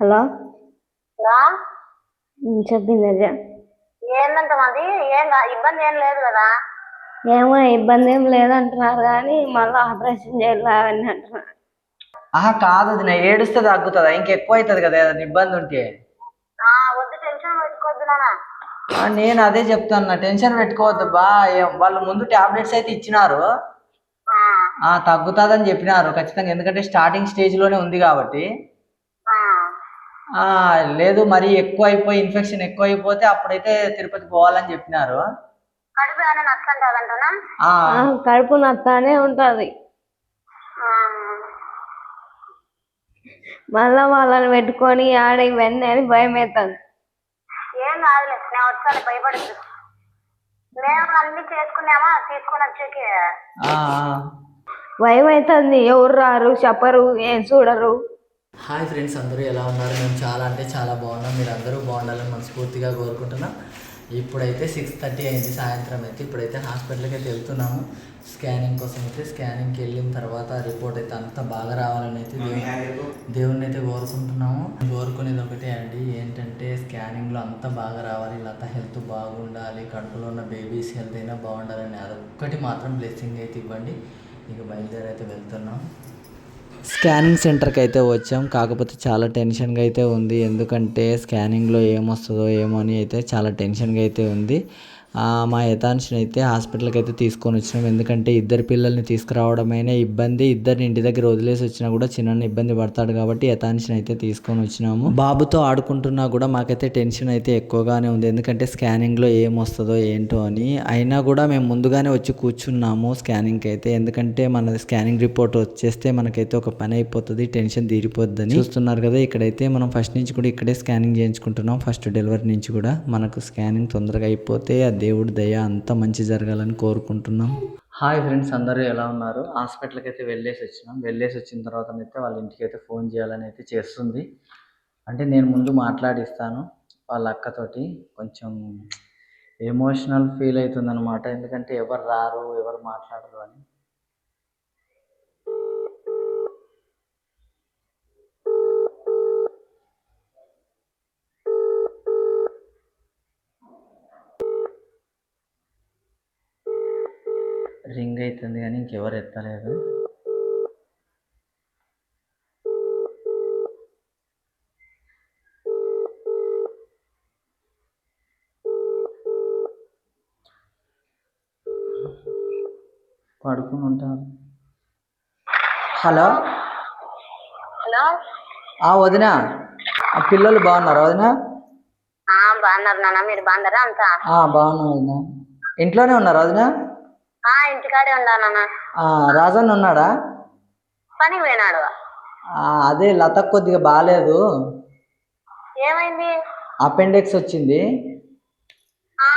Hello? చెప్పింది అదే ఏందంట మాది? ఏం ఇబ్బంది ఏం లేదు కదా? ఏమో ఇబ్బంది ఏం లేదంటున్నారు కానీ మళ్ళీ ఆపరేషన్ చేయాలి అవన్నీ అంటున్నారు. ఆహా కాదు అది నా ఏడుస్తే తగ్గుతుందా? ఇంకెక్కువ అవుతుంది కదా ఏదైనా ఇబ్బంది ఉంటే. ఆ వద్దు టెన్షన్ పెట్టుకోవద్దు నాన్న. నేను అదే చెప్తాను టెన్షన్ పెట్టుకోవద్దు బా ఏం- వాళ్ళు ముందు టాబ్లెట్స్ అయితే ఇచ్చినారు. ఆ, ఆ తగ్గుతుందని చెప్పినారు ఖచ్చితంగా. ఎందుకంటే స్టార్టింగ్ స్టేజ్లోనే ఉంది కాబట్టి. లేదు మరీ ఎక్కువ అయిపోయి ఇన్ఫెక్షన్ ఎక్కువ అయిపోతే అప్పుడైతే తిరుపతి పోవాలని చెప్పినారు. కడుపు ఆ, నత్తానే ఉంటుంది. మళ్ళా వాళ్ళని పెట్టుకొని ఆడ ఇవన్నీ అని భయం అవుతుంది ఏం కాదులే నేను వచ్చాను భయపడద్దు. మేము అన్ని చేసుకున్నామా తీసుకొని వచ్చేకి. ఆ, ఆ. భయం అవుతుంది ఎవరు రారు చెప్పరు ఏం చూడరు. హాయ్ ఫ్రెండ్స్ అందరూ ఎలా ఉన్నారు? మేము చాలా అంటే చాలా బాగున్నాం. మీరు అందరూ బాగుండాలని మనస్ఫూర్తిగా కోరుకుంటున్నాం. ఇప్పుడైతే సిక్స్ థర్టీ అయింది. సాయంత్రం అయితే ఇప్పుడైతే హాస్పిటల్కి అయితే వెళ్తున్నాము. స్కానింగ్ కోసం అయితే స్కానింగ్కి వెళ్ళిన తర్వాత రిపోర్ట్ అయితే అంతా బాగా రావాలని అయితే దేవుని దేవుణ్ణి అయితే కోరుకుంటున్నాము. కోరుకునేది ఒకటే అండి ఏంటంటే స్కానింగ్లో అంతా బాగా రావాలి. లత హెల్త్ బాగుండాలి. కడుపులో ఉన్న బేబీస్ హెల్త్ అయినా బాగుండాలని అదొక్కటి మాత్రం బ్లెస్సింగ్ అయితే ఇవ్వండి. ఇక బయలుదేరి అయితే వెళ్తున్నాం స్కానింగ్ సెంటర్కి అయితే వచ్చాం. కాకపోతే చాలా టెన్షన్గా అయితే ఉంది. ఎందుకంటే స్కానింగ్లో ఏమొస్తుందో ఏమో అని అయితే చాలా టెన్షన్గా అయితే ఉంది. మా యథాంశని అయితే హాస్పిటల్కి అయితే తీసుకొని వచ్చినాం. ఎందుకంటే ఇద్దరు పిల్లల్ని తీసుకురావడమైనా ఇబ్బంది ఇద్దరిని ఇంటి దగ్గర వదిలేసి వచ్చినా కూడా చిన్న ఇబ్బంది పడతాడు కాబట్టి యథాంశని అయితే తీసుకొని వచ్చినాము. బాబుతో ఆడుకుంటున్నా కూడా మాకైతే టెన్షన్ అయితే ఎక్కువగానే ఉంది. ఎందుకంటే స్కానింగ్లో ఏమొస్తుందో ఏంటో అని. అయినా కూడా మేము ముందుగానే వచ్చి కూర్చున్నాము స్కానింగ్కి అయితే. ఎందుకంటే మన స్కానింగ్ రిపోర్ట్ వచ్చేస్తే మనకైతే ఒక పని అయిపోతుంది టెన్షన్ తీరిపోద్దని. చూస్తున్నారు కదా ఇక్కడైతే మనం ఫస్ట్ నుంచి కూడా ఇక్కడే స్కానింగ్ చేయించుకుంటున్నాం. ఫస్ట్ డెలివరీ నుంచి కూడా మనకు స్కానింగ్ తొందరగా అయిపోతే అది దేవుడి దయ అంతా మంచి జరగాలని కోరుకుంటున్నాం. హాయ్ ఫ్రెండ్స్ అందరూ ఎలా ఉన్నారు? హాస్పిటల్కి అయితే వెళ్ళేసి వచ్చినాం. వెళ్ళేసి వచ్చిన తర్వాత అయితే వాళ్ళ ఇంటికి అయితే ఫోన్ చేయాలని అయితే చేస్తుంది. అంటే నేను ముందు మాట్లాడిస్తాను వాళ్ళ అక్కతోటి. కొంచెం ఎమోషనల్ ఫీల్ అవుతుంది అనమాట ఎందుకంటే ఎవరు రారు ఎవరు మాట్లాడరు అని. రింగ్ అవుతుంది కానీ ఇంకెవరు ఎత్తలేదు. పడుకుని ఉంటారు హలో? హలో? ఆ వదిన. ఆ పిల్లలు బాగున్నారా వదిన? బాగున్నారు నాన్న. మీరు బాగున్నారా అంతా? బాగున్నా వదిన. ఇంట్లోనే ఉన్నారా వదిన? ఆ ఇంటికాడే రాజన్న ఉన్నాడా? పనికి పోయినాడు. అదే లత కొద్దిగా బాగాలేదు ఏమైంది? అపెండిక్స్ వచ్చింది. ఆ,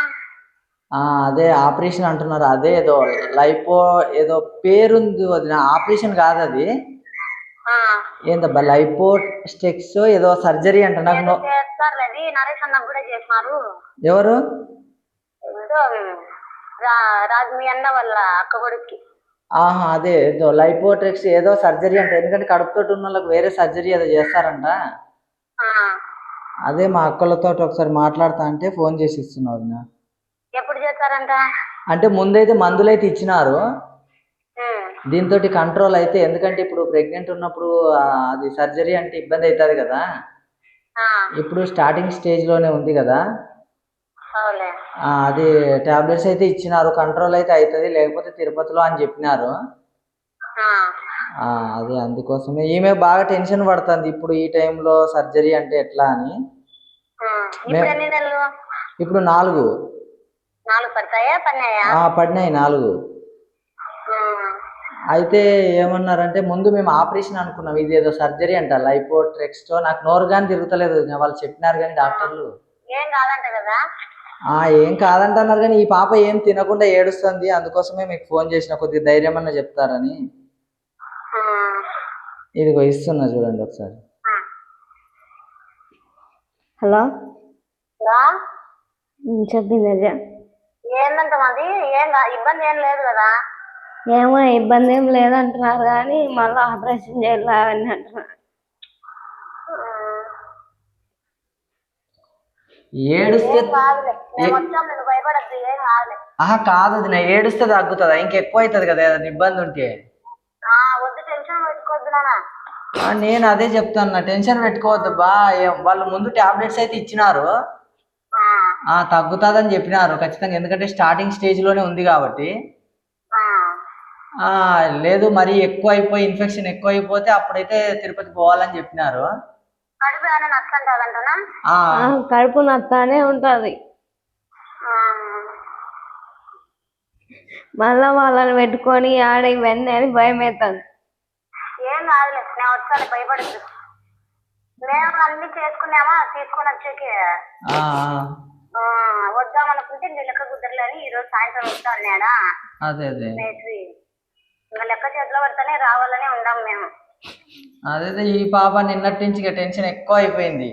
ఆ, అదే ఆపరేషన్ అంటున్నారు. అదే ఏదో లైపో ఏదో పేరుంది వదిన. ఆపరేషన్ కాదు అది. ఆ. ఏందబ్బా లైపో స్టెక్స్ ఏదో సర్జరీ అంట నాకు అది. ఎవరు? రాజు మీ అన్న వాళ్ళ అక్క కొడుక్కి. ఆహా అదే ఏదో లైపోట్రెక్స్ ఏదో సర్జరీ అంట. ఎందుకంటే కడుపుతోటి ఉన్న వాళ్ళకి వేరే సర్జరీ ఏదో చేస్తారంట. అదే మా అక్కలతో ఒకసారి మాట్లాడతా అంటే ఫోన్ చేసి ఇస్తున్నా వదిన. ఎప్పుడు చేస్తారంట? అంటే ముందైతే మందులు అయితే ఇచ్చినారు దీంతో కంట్రోల్ అయితే ఎందుకంటే ఇప్పుడు ప్రెగ్నెంట్ ఉన్నప్పుడు అది సర్జరీ అంటే ఇబ్బంది అవుతుంది కదా. ఇప్పుడు స్టార్టింగ్ స్టేజ్లోనే ఉంది కదా. అది టాబ్లెట్స్ అయితే ఇచ్చినారు కంట్రోల్ అయితే అవుతుంది లేకపోతే తిరుపతిలో అని చెప్పినారు. అదే అందుకోసమే. ఈమె బాగా టెన్షన్ పడుతుంది ఇప్పుడు ఈ టైంలో సర్జరీ అంటే ఎట్లా అని. ఇప్పుడు నాలుగు. పడినాయి నాలుగు. అయితే ఏమన్నారంటే ముందు మేము ఆపరేషన్ అనుకున్నాం ఇది ఏదో సర్జరీ అంట లైపోట్రెక్స్తో నాకు నోరు కానీ తిరుగుతలేదు వాళ్ళు చెప్పినారు కానీ డాక్టర్లు. ఏం కాదంట కదా? ఏం కాదంటున్నారు కానీ ఈ పాప ఏం తినకుండా ఏడుస్తుంది. అందుకోసమే మీకు ఫోన్ చేసిన కొద్దిగా ధైర్యం అన్న చెప్తారని. ఇదిగో ఇస్తున్నా చూడండి ఒకసారి. హలో? చెప్పింది ఏందంట మాది? ఏం ఇబ్బంది ఏం లేదు కదా? ఏమో ఇబ్బంది ఏం లేదంటున్నారు కానీ మళ్ళీ ఆపరేషన్ చేయాలి అవన్నీ అంటున్నారు ఉమ్, ఏడుస్తే ఆహా కాదు వదిన ఏడుస్తే తగ్గుతుందా? ఇంకెక్కువ అవుతుంది కదా ఏదైనా ఇబ్బంది ఉంటే. నేను అదే చెప్తాను టెన్షన్ పెట్టుకోవద్దు బా వాళ్ళు ముందు టాబ్లెట్స్ అయితే ఇచ్చినారు. తగ్గుతుందని చెప్పినారు ఖచ్చితంగా ఎందుకంటే స్టార్టింగ్ స్టేజ్లోనే ఉంది కాబట్టి. లేదు మరి ఎక్కువ అయిపోయి ఇన్ఫెక్షన్ ఎక్కువ అయిపోతే అప్పుడైతే తిరుపతి పోవాలని చెప్పినారు. కడుపు నత్తానే ఉంటది. మళ్ళా వాళ్ళని పెట్టుకొని ఆడ ఇవన్నీ అని భయం అవుతుంది ఏం కాదులే నేను వచ్చాను భయపడద్దు. మేము అన్ని చేసుకున్నామా తీసుకొని వచ్చేకి? లెక్క కుదరలేని ఈ రోజు సాయంత్రం వస్తా అన్నాడా అదే అదే. మేస్త్రి. ఇంకా లెక్క చేతిలో పడితేనే రావాలని ఉందాం మేము. అదే ఈ పాప నిన్నటి నుంచి ఇక టెన్షన్ ఎక్కువ అయిపోయింది.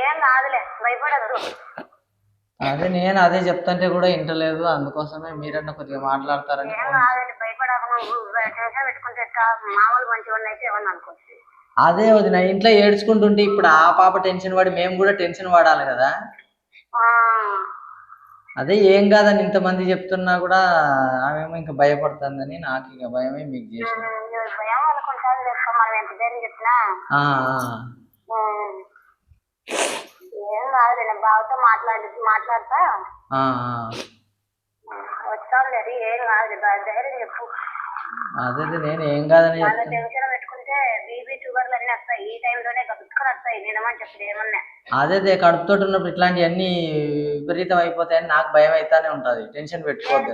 ఏం కాదులే భయపడద్దు అదే నేను అదే చెప్తుంటే కూడా వింటలేదు అందుకోసమే మీరన్నా కొద్దిగా మాట్లాడతారని ఏం కాదండి భయపడక. నువ్వు టెన్షన్ పెట్టుకుంటే ఎట్టా? మామూలు మంచివాడిని అయితే ఏమన్నా అనుకోవచ్చు. అదే వదిన ఇంట్లో ఏడ్చుకుంటుంటే ఇప్పుడు ఆ పాప టెన్షన్ పడి మేము కూడా టెన్షన్ పడాలి కదా. ఆ, అదే ఏం కాదని ఇంతమంది చెప్తున్నా కూడా ఆమెమో ఇంకా భయపడుతుందని నాకు ఇక భయమే మీకు చేసిన నువ్వు భయం ఎంత ధైర్యం చెప్పినా? ఏం కాదు నేను బావతో మాట్లాడి మాట్లాడతా. వచ్చాను లేదు ఏం కాదు ధైర్యం చెప్పు. అదే నేను ఏం కాదని అదే కడుపుతో ఉన్నప్పుడు ఇట్లాంటివన్నీ విపరీతం అయిపోతాయని నాకు భయం అయితానే ఉంటది. టెన్షన్ పెట్టుకోవద్దు.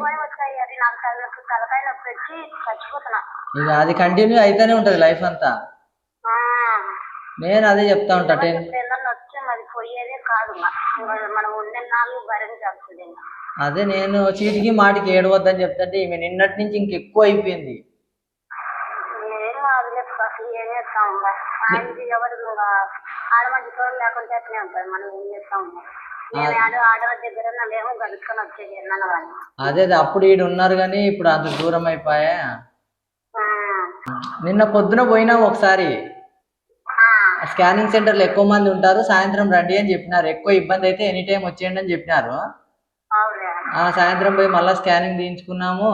ఇక అది కంటిన్యూ అయితేనే ఉంటది లైఫ్ అంతా. ఆ, నేను అదే చెప్తా ఉంటా. టెన్ అదే నేను చీటికి మాటికి ఏడవద్దని చెప్తుంటే ఈమె నిన్నటి నుంచి ఇంకెక్కువ అయిపోయింది. అదే అప్పుడు ఈడు ఉన్నారు కానీ ఇప్పుడు అంత దూరం అయిపోయా? నిన్న పొద్దున పోయినాం ఒకసారి. స్కానింగ్ సెంటర్లో ఎక్కువ మంది ఉంటారు. సాయంత్రం రండి అని చెప్పినారు. ఎక్కువ ఇబ్బంది అయితే ఎనీ టైం వచ్చేయండి అని చెప్పినారు. సాయంత్రం పోయి మళ్ళీ స్కానింగ్ తీయించుకున్నాము.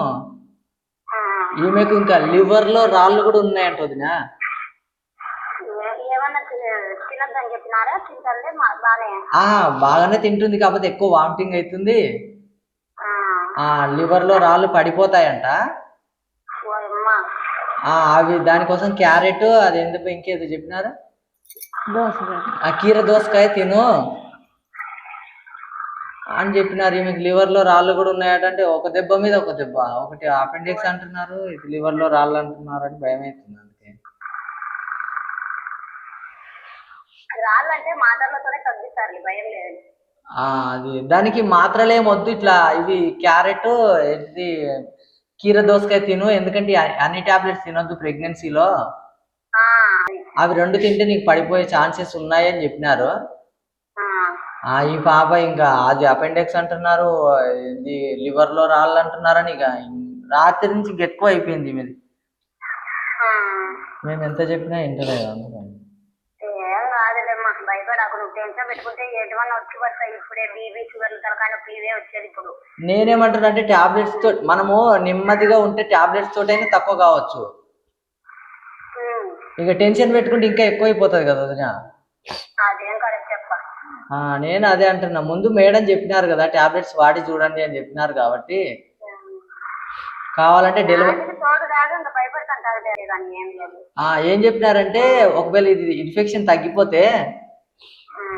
ఈమెకు ఇంకా లివర్లో రాళ్ళు కూడా ఉన్నాయంట వదిన. బాగానే తింటుంది కాకపోతే ఎక్కువ వామిటింగ్ అవుతుంది లివర్లో రాళ్ళు పడిపోతాయంట. ఓ అమ్మా ఆ అవి దానికోసం క్యారెట్ అది ఎందుకు ఇంకేదో చెప్పినారు? కీర దోసకాయ తిను. అని చెప్పినారు. ఈమెకి లివర్లో రాళ్ళు కూడా ఉన్నాయట అంటే ఒక దెబ్బ మీద ఒక దెబ్బ. ఒకటి అపెండిక్స్ అంటున్నారు ఇది లివర్లో రాళ్ళు అంటున్నారు అని భయం అవుతుంది అందుకే. రాళ్ళంటే మాటలతోనే తగ్గిస్తారు భయం లేదు. ఆ అది దానికి మాత్రలేం వద్దు ఇట్లా. ఇవి క్యారెట్ ఇది కీర దోసకాయ తిను ఎందుకంటే అన్ని టాబ్లెట్స్ తినొద్దు ప్రెగ్నెన్సీలో. అవి రెండు తింటే నీకు పడిపోయే ఛాన్సెస్ ఉన్నాయని చెప్పినారు. ఈ పాప ఇంకా అది అపెండిక్స్ అంటున్నారు ఇది లివర్లో రాళ్ళు అంటున్నారని ఇక రాత్రి నుంచి ఇంక ఎక్కువ అయిపోయింది మీది. మేము ఎంత చెప్పినా వింటలేదు అందుకని. ఏం కాదులేమ్మా భయపడకు నువ్వు టెన్షన్ పెట్టుకుంటే ఎటువంటి వచ్చి పడతాయి. ఇప్పుడే బీబీ షుగర్ ఇవే వచ్చేది ఇప్పుడు. నేనేమంటున్నా అంటే టాబ్లెట్స్తో మనము నెమ్మదిగా ఉంటే టాబ్లెట్స్ తోటైనా తక్కువ కావచ్చు. ఇక టెన్షన్ పెట్టుకుంటే ఇంకా ఎక్కువ అయిపోతుంది కదా వదిన అదేం కరెక్ట్ చెప్ప ఆ, నేను అదే అంటున్నా. ముందు మేడం చెప్పినారు కదా టాబ్లెట్స్ వాడి చూడండి అని చెప్పినారు కాబట్టి. కావాలంటే డెలివరీ ఏం చెప్పినారంటే ఒకవేళ ఇది ఇన్ఫెక్షన్ తగ్గిపోతే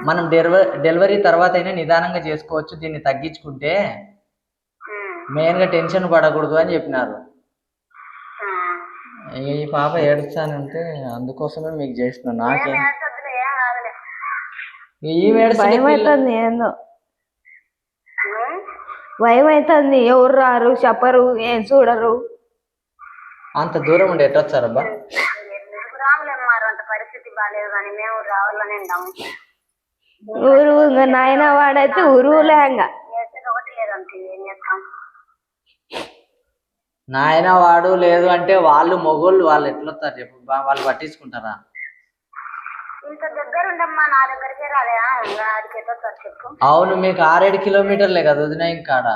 మనం డెలివరీ డెలివరీ తర్వాత అయినా నిదానంగా చేసుకోవచ్చు దీన్ని తగ్గించుకుంటే మెయిన్గా టెన్షన్ పడకూడదు అని చెప్పినారు. ఈ పాప ఏడుస్తానంటే అందుకోసమే మీకు చేసిన నాకే ఏం ఏడ్చొద్దులే, ఏం కాదులే ఈ ఏడుస్తుంటే భయం పిల్ల- అవుతుంది ఏందో. భయం అవుతుంది. ఎవరు రారు చెప్పరు ఏం చూడరు. అంత దూరం ఉండి ఎట్టొచ్చారబ్బా ఎందుకు రాములేమ్మా అంత పరిస్థితి బాగాలేదు కానీ మేము రావాలని ఉన్నాము ఊరు నాయన వాడైతే ఒకటి లేదంతే ఏం చేస్తాం నాయన వాడు లేదు అంటే వాళ్ళు మొగోళ్ళు వాళ్ళు ఎట్లొస్తారు చెప్పు? వాళ్ళు పట్టించుకుంటారా? దగ్గర నా దగ్గరికే ఆడికి చెప్పు. అవును మీకు ఆరేడు కిలోమీటర్లే కదా వదిన ఇంకాడ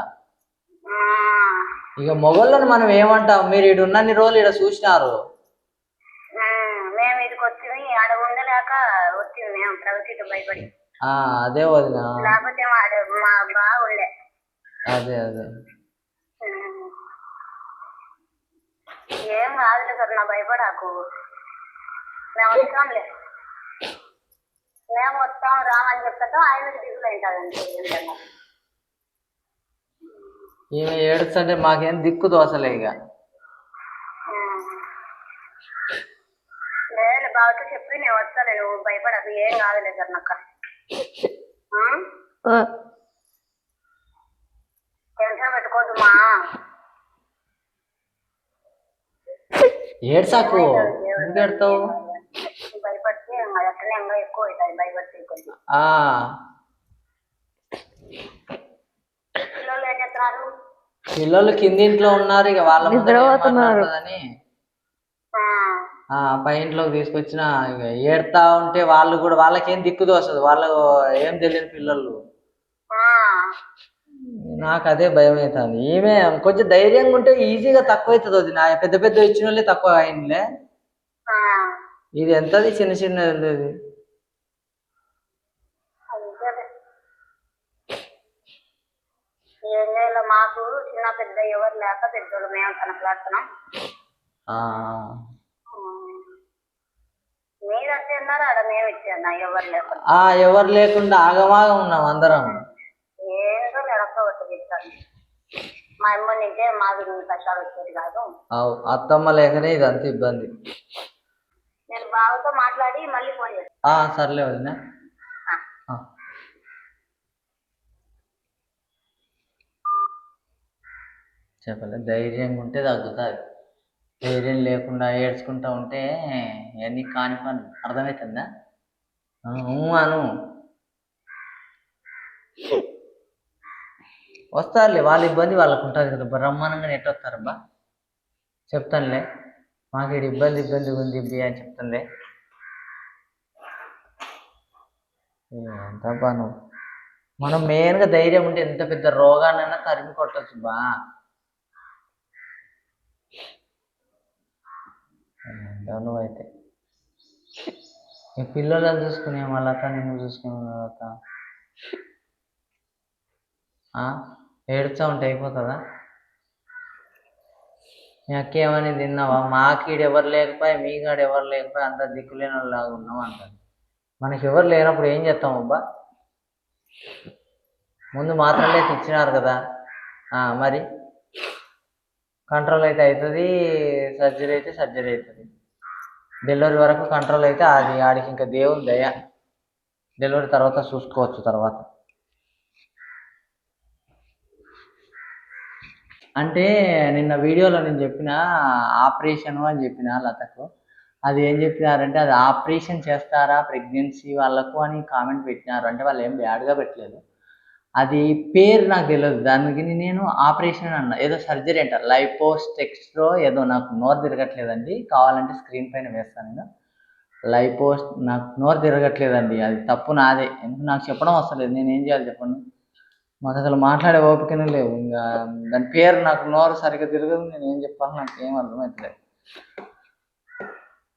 ఇక మొగోళ్ళని మనం ఏమంటాం? మీరు ఈడ ఉన్నన్ని రోజులు ఇక్కడ చూసినారు. మేము ఇదికి వచ్చింది ఆడ ఉండలేక వచ్చింది మేము భయపడి. అదే వదిన. లేకపోతే మా బాగా ఉండే. అదే అదే. ఏం కాదులే సార్ నా భయపడాకు. మేము వస్తాంలే. మేము వస్తాం రామని చెప్తాం ఆయనకి దిగులు అవుతుందండి ఏంటన్నా ఈమె ఏడుస్తుంటే మాకేం దిక్కు దోసలే ఇక. లేదు బావతో చెప్పి నేను వస్తాను నువ్వు భయపడకు ఏం కాదులే సార్ నాకు ఆ, టెన్షన్ పెట్టుకోవద్దు మా ఏడ్సాకు ఎందుకు ఏడతావు భయపడితే అది అట్లనే ఇంకా ఎక్కువ అవుతుంది భయపడితే కొంచెం ఆ. పిల్లలు కింది ఇంట్లో ఉన్నారు ఇక వాళ్ళ ఆ పై ఇంట్లోకి తీసుకొచ్చిన ఇక ఏడుతా ఉంటే వాళ్ళు కూడా వాళ్ళకేం దిక్కు దోసదు వాళ్ళు ఏం తెలియని పిల్లలు. ఆ, నాకు అదే భయం అవుతుంది ఈమె కొంచెం ధైర్యంగా ఉంటే ఈజీగా తక్కువ అవుతుంది అది నా పెద్ద పెద్ద ఇచ్చిన వాళ్ళే తక్కువ అయిందిలే ఆ. ఇది ఎంతది చిన్న చిన్నది ఇది అంతేలే. చేయాలి మాకు చిన్న పెద్ద ఎవరు లేక పెద్దోళ్ళు మేము కనపలాడుతున్నాం ఆ, మీరు ఆడ మేము ఇచ్చాను ఎవరు లేకుండా. ఎవరు లేకుండా ఆగమాగం ఉన్నాం అందరం. మా అమ్మ నింటే మాకు ఇన్ని కష్టాలు వచ్చేది కాదు. అత్తమ్మ లేకనే ఇది అంత ఇబ్బంది. నేను బావతో మాట్లాడి మళ్ళీ ఫోన్ చేస్తాను సర్లే వదిన ఆ. ఆ. చెప్పలే. ధైర్యంగా ఉంటే తగ్గుతుంది. ధైర్యం లేకుండా ఏడ్చుకుంటా ఉంటే ఇవన్నీ కాని పని. అర్థమవుతుందా ఊ అను. వస్తారులే వాళ్ళ ఇబ్బంది వాళ్ళకు ఉంటుంది కదా. బ్రహ్మాండంగా ఎట్ట వస్తారబ్బా చెప్తానులే. మాకు ఇక్కడ ఇబ్బంది ఇబ్బంది ఉంది ఇబ్బి అని చెప్తానులే. ఎంత పను. మనం మెయిన్గా ధైర్యం ఉంటే ఎంత పెద్ద రోగాన్నైనా తరిమి కొట్టచ్చు బా. నువ్వైతే నీ పిల్లలను చూసుకునే మళ్ళా నిన్ను చూసుకునే వాళ్ళక ఏడుచా ఉంటే అయిపోతుందా? మీ అక్క ఏమని తిన్నావా? మాకీడు ఎవరు లేకపోయి? మీ కాడ ఎవరు లేకపోయి? అంత దిక్కులేని వాళ్ళలాగా ఉన్నాం అంటారు మనకి ఎవరు లేనప్పుడు ఏం చేస్తాం అబ్బా? ముందు మాత్రలే ఇచ్చినారు కదా? మరి? కంట్రోల్ అయితే అవుతుంది సర్జరీ అయితే సర్జరీ అవుతుంది. డెలివరీ వరకు కంట్రోల్ అయితే అది ఆడికి ఇంకా దేవుని దయ. డెలివరీ తర్వాత చూసుకోవచ్చు తర్వాత. అంటే నిన్న వీడియోలో నేను చెప్పిన ఆపరేషన్ అని చెప్పిన లతకు అది ఏం చెప్పినారంటే అది ఆపరేషన్ చేస్తారా ప్రెగ్నెన్సీ వాళ్ళకు అని కామెంట్ పెట్టినారు. అంటే వాళ్ళు ఏం బ్యాడ్గా పెట్టలేదు. అది పేరు నాకు తెలియదు దానికి నేను ఆపరేషన్ అన్న. ఏదో సర్జరీ అంటారు. లైపోస్టెక్స్ట్రో ఏదో నాకు నోరు తిరగట్లేదండి. కావాలంటే స్క్రీన్ పైన వేస్తాను నేను. లైపోస్ట్ నాకు నోరు తిరగట్లేదండి. అది తప్పు నాదే. ఎందుకు నాకు చెప్పడం వస్తలేదు నేను ఏం చేయాలి చెప్పండి? మాకు అసలు మాట్లాడే ఓపికనే లేవు. ఇంకా దాని పేరు నాకు నోరు సరిగ్గా తిరగదు. నేను ఏం చెప్పాలి? నాకు ఏం అర్థమవుతలేదు